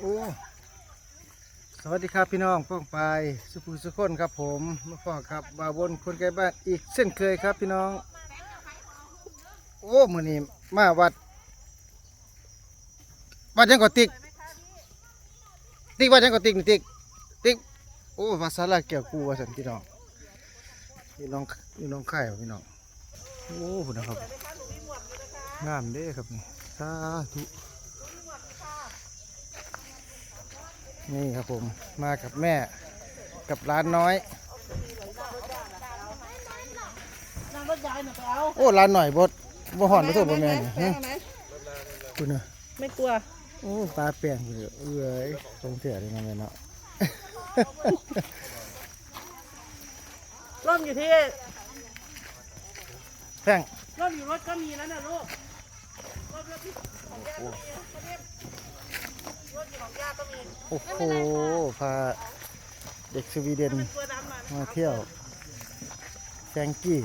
โอ้สวัสดีครับพี่น้องป้องไปสุภูสุคนครับผมมาฟอครับบาวบนคนไกลบ้านอีกเส้นเคยครับพี่น้อง โอ้มือนี้มาวัด วัดยังกอติ๊กติ๊กวัดยังกอติ๊กนี่ติ๊กติ๊กโอ้วัดสาราเกี่ยวกูว่าสันพี่น้องพี่น้องพี่น้องไข่พี่น้องโอ้ฝนนะครับงามเด้ครับนี่สาธุ นี่ครับผมมากับแม่กับร้านน้อยนั่งรถยายหน่อยไปเอาโอ้ร้านหน่อยบดบ่ห่อนบ่โทษบ่แม่นไปฮะเอาไหนคุณน่ะไม่กลัวโอ้ปลาแป้งคุณเอ้ยตรงเสียเลยนะแม่เนาะร่มอยู่ที่แป้งร่มอยู่รถก็มีแล้วนะลูกร่มรถที่ของย่าก็มี รถอยู่ของย่าก็มีโอ้โหพาเด็กสวีเดนตัวดำมันมาเที่ยวแฟงกี้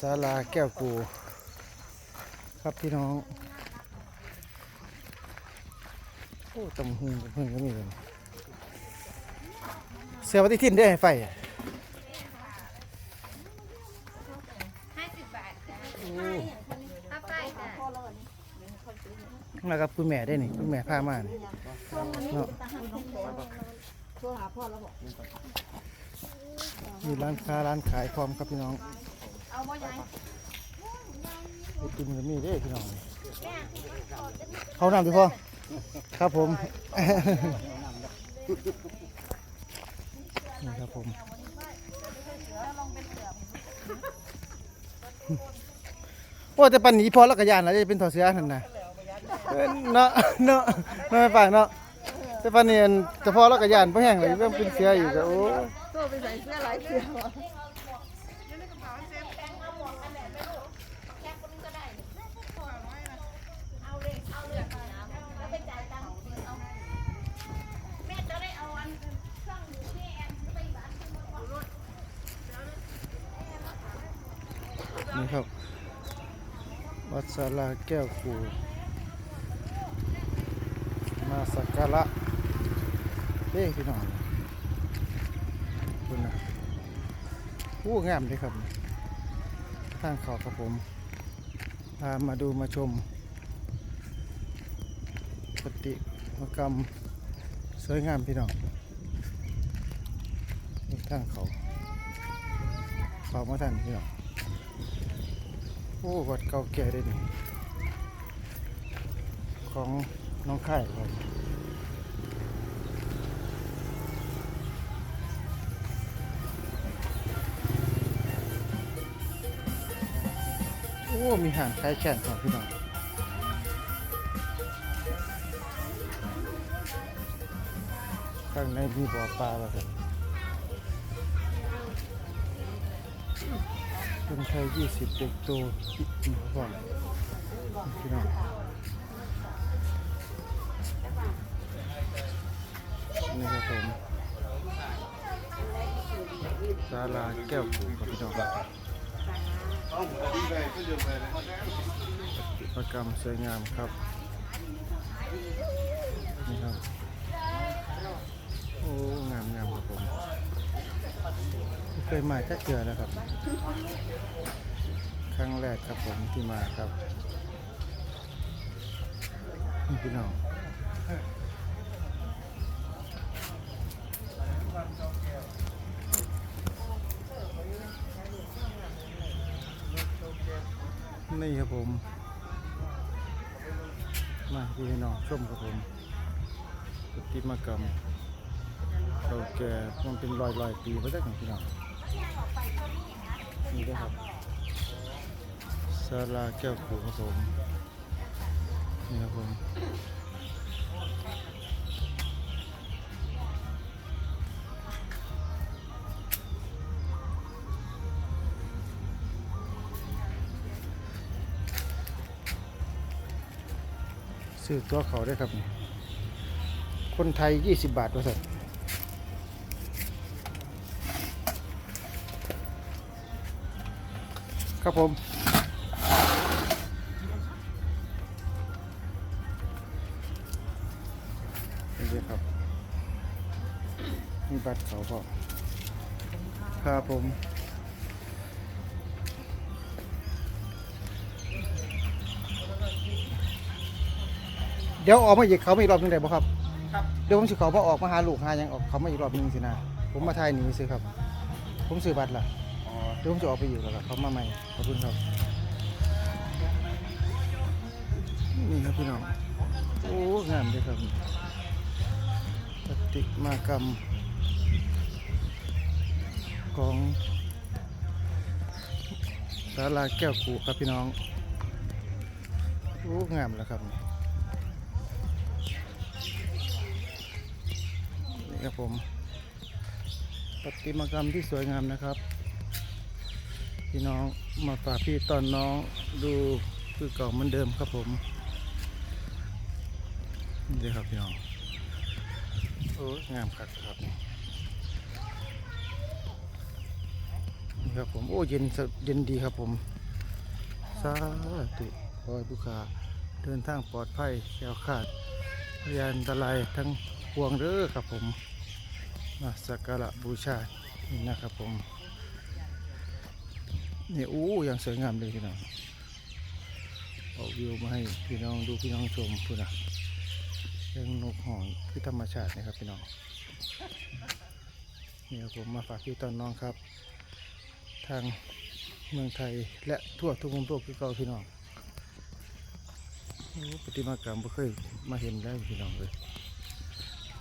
ศาลาแก้วกู ครับพี่น้อง โอ้ตำหุงกับเพิ่งก็มีเลยเสือปฏิทินได้ให้ไฟอะ ห้าสิบบาทจ้ะ โอ้ ถ้าไปจ้ะ มากับคุณแม่ได้นี่คุณแม่พามานี่เนาะมีร้านค้าร้านขายพร้อมครับพี่น้องไอติมก็มีเด้พี่น้องเขานำดิพ่อครับผมนี่ครับผมโอ้แต่ปันนี้พอแล้วกระยานแล้วจะเป็นถอดเสื้อนั่นนะ เนาะเนาะเนาะไม่ปาเนาะแต่ปานนี้อันแต่พอแล้วก็ย่านบ่แห้งเลยเริ่มเป็นเสียอยู่ก็โอ้ตัวไปใส่เสื้อหลายเสื้อนี่ครับ วัดศาลาแก้วกู มาสักการะเด้พี่น้องคุณนะโอ้งามเลยครับทางเขาครับผมพามาดูมาชมปฏิมกรรมสวยงามพี่น้องนี่ทางเขาเขามาทันพี่น้องโอ้วัดเก่าแก่ได้นี่ของ น้องไข่ครับโอ้ มีหานคล้ายแข่งของพี่น้องข้างในมีบ่อปลาแล้วครับเป็นไทยยี่สิบเด็กโตอีกหนึ่งก่อนพี่น้อง ศาลาแก้วผูครับพี่น้องประกรรมสวยงามครับนี่ครับ โอ้งามงามครับผมเคยมาแค่เจอแล้วครับ ครั้งแรกครับผมที่มาครับนี่พี่น้อง นี่ครับผม มาพี่น้องชมครับผมปฏิมากรรมเก่าแก่มันเป็นรอยรอยๆปีมาจากไหนพี่น้องนี่ด้วยครับศาลาแก้วขูครับผมนี่ครับผม ซื้อตัวเขาได้ครับนี่คนไทย 20 บาทว่าสันครับผมนี่เลยครับมีบัตรเขาบอกครับผม เดี๋ยวออกมาอีกเขามาอีกรอบหนึงได้บ่ครับ ครับเดี๋ยวผมสิเขามาออกมาหาลูกหาหยังออกเขามาอีกรอบหนึงสินะผมมาถ่ายหนีซื้อครับ ผมซื้อบัตรละอ๋อเดี๋ยวผมจะออกไปอยู่แล้วล่ะเขามาใหม่ขอบคุณครับนี่ครับพี่น้องโอ้งามเลยครับปฏิมากรรม ของศาลาแก้วกูครับพี่น้องโอ้งามแล้วครับนี่นี่ ครับผมปฏิมากรรมที่สวยงามนะครับ พี่น้องมาฝากพี่ตอนน้องดูคือเก่าเหมือนเดิมครับผมนี่เลยครับพี่น้องโอ้ยงามคักครับนี่ครับผมโอ้เย็นเย็นดีครับผมสาธุขอให้ผู้ค้าเดินทางปลอดภัยแคล้วคลาดพยานอันตรายทั้งพวงเด้อครับผม มาสักการะบูชานี่นะครับผมนี่อู้ยังสวยงามเลยพี่น้องเอาวิวมาให้พี่น้องดูพี่น้องชมพูนะเรื่องนกหองคือธรรมชาตินะครับพี่น้องนี่ครับผมมาฝากพี่ตอนน้องครับ ทางเมืองไทยและทั่วทุกมุมโลกที่เก่าพี่น้องโอ้ปฏิมากรรมไม่เคยมาเห็นได้พี่น้องเลย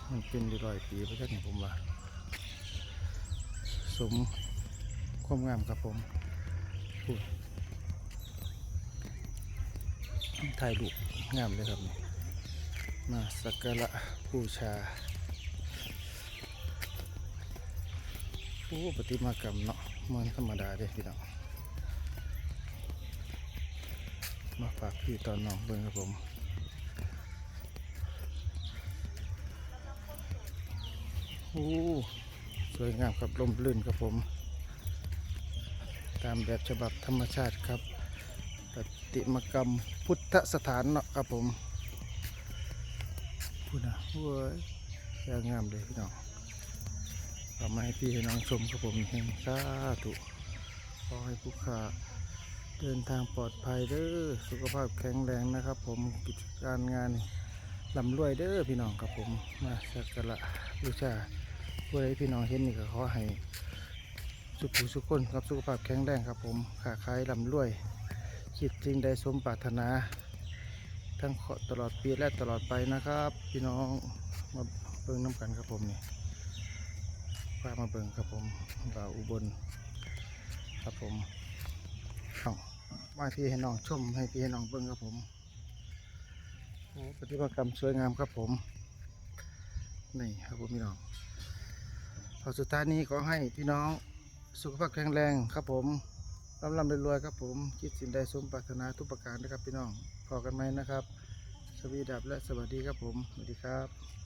มันเป็นอยู่ร้อยปีเพราะฉะนั้นผมว่า สมความงามครับผมถ่ายรูปงามเลยครับนี่มาสักการะบูชาโอ้ปฏิมากรรมเนาะมันธรรมดาเด้พี่น้องมาฝากพี่ตอนน้องเบิ่งครับผม โอ้สวยงามครับลมลื่นครับผม ตามแบบฉบับธรรมชาติครับปฏิมกรรมพุทธสถานเนาะครับผมพูดนะเว้ยยางงามเลยพี่น้องเอามาให้พี่ให้น้องชมครับผมเฮงสาธุขอให้ผู้ค้าเดินทางปลอดภัยเด้อสุขภาพแข็งแรงนะครับ ผมกิจการงานลำรวยเด้อพี่น้องครับผมมาสักการะบูชา เพื่อให้พี่น้องเห็นนี่ก็ขอให้สุขุสุขคนครับสุขภาพแข็งแรงครับผมขาขายลำรวยคิดจริงได้สมปรารถนา ทั้งขอตลอดปีและตลอดไปนะครับ พี่น้องมาเบิ่งน้ำกันครับผมนี่พามาเบิ่งครับผมบ่าวอุบลครับผมเอามาพี่ให้น้องชมให้พี่ให้น้องเบิ่งครับผมโอ้ปฏิบัติกรรมสวยงามครับผมนี่ครับผมพี่น้อง พอสุดท้ายนี้ขอให้พี่น้องสุขภาพแข็งแรงครับผมร่ำรำรวยๆครับผม คิดสิ่งใดสมปรารถนาทุกประการนะครับพี่น้องพอกันไหมนะครับ สวีดับและสวัสดีครับผม สวัสดีครับ